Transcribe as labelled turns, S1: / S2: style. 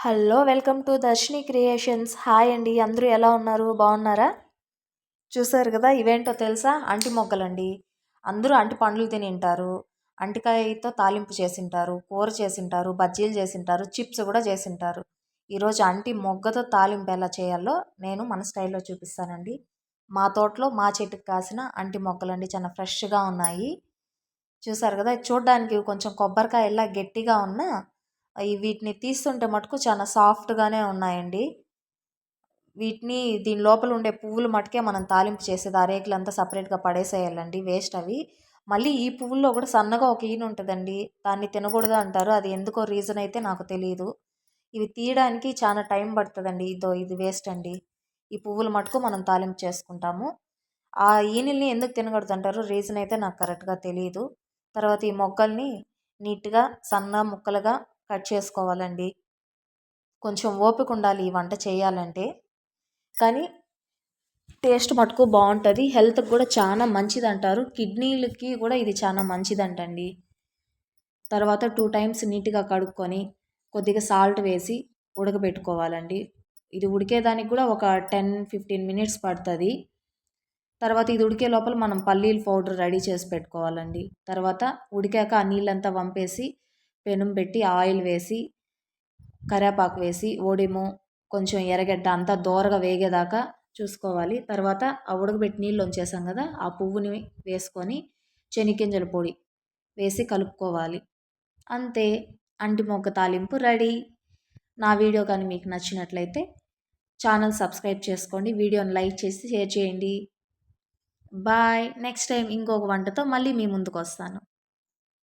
S1: Hello welcome to Darshini creations. Hi అండి. అందరూ ఎలా ఉన్నారు? బాగున్నారా? చూసారు కదా ఇవేంటో తెలుసా? అంటి మొక్కలండి అందరూ అంటి పండ్లు తినింటారు. అంటికాయతో తాలింపు చేసింటారు కూర చేసింటారు బజ్జీలు చేసింటారు చిప్స్ కూడా చేసింటారు. ఈరోజు అంటి మొగ్గతో తాలింపు ఎలా చేయాలో నేను మన స్టైల్లో చూపిస్తానండి. మా తోటలో మా చెట్టుకు కాసిన అంటి మొక్కలండి చాలా ఫ్రెష్గా ఉన్నాయి. చూసారు కదా చూడడానికి కొంచెం కొబ్బరికాయ ఎలా గట్టిగా ఉన్నా వీటిని తీస్తుంటే మటుకు చాలా సాఫ్ట్గానే ఉన్నాయండి. వీటిని దీని లోపల ఉండే పువ్వులు మటుకే మనం తాలింపు చేసేది ఆ రేకులంతా సపరేట్గా పడేసేయాలండి వేస్ట్ అవి. మళ్ళీ ఈ పువ్వుల్లో కూడా సన్నగా ఒక ఈన ఉంటుందండి దాన్ని తినకూడదు అంటారు అది ఎందుకో రీజన్ అయితే నాకు తెలియదు ఇవి తీయడానికి చాలా టైం పడుతుందండి ఇదో ఇది వేస్ట్ అండి. ఈ పువ్వులు మటుకు మనం తాలింపు చేసుకుంటాము. ఆ ఈనిల్ని ఎందుకు తినకూడదు అంటారు రీజన్ అయితే నాకు కరెక్ట్గా తెలియదు తర్వాత ఈ మొక్కల్ని నీట్గా సన్న ముక్కలుగా కట్ చేసుకోవాలండి. కొంచెం ఓపిక ఉండాలి ఈ వంట చేయాలంటే. కానీ టేస్ట్ మటుకు బాగుంటుంది. హెల్త్కి కూడా చాలా మంచిది అంటారు కిడ్నీలకి కూడా ఇది చాలా మంచిదంటండి. తర్వాత టూ టైమ్స్ నీట్గా కడుక్కొని కొద్దిగా సాల్ట్ వేసి ఉడకబెట్టుకోవాలండి. ఇది ఉడికేదానికి కూడా ఒక టెన్ ఫిఫ్టీన్ మినిట్స్ పడుతుంది. తర్వాత ఇది ఉడికే లోపల మనం పల్లీల పౌడర్ రెడీ చేసి పెట్టుకోవాలండి. తర్వాత ఉడికాక ఆ నీళ్ళంతా వంపేసి పెనం పెట్టి ఆయిల్ వేసి కరేపాకు వేసి ఓడిము కొంచెం ఎర్రగడ్డ అంతా దోరగా వేగేదాకా చూసుకోవాలి. తర్వాత ఆ ఉడకబెట్టి నీళ్ళు ఉంచేసాం కదా ఆ పువ్వుని వేసుకొని శనిగింజల పొడి వేసి కలుపుకోవాలి. అంతే అంటి మొక్క తాలింపు రెడీ. నా వీడియో కానీ మీకు నచ్చినట్లయితే ఛానల్ సబ్స్క్రైబ్ చేసుకోండి వీడియోని లైక్ చేసి షేర్ చేయండి. బాయ్ నెక్స్ట్ టైం ఇంకొక వంటతో మళ్ళీ మీ ముందుకు వస్తాను.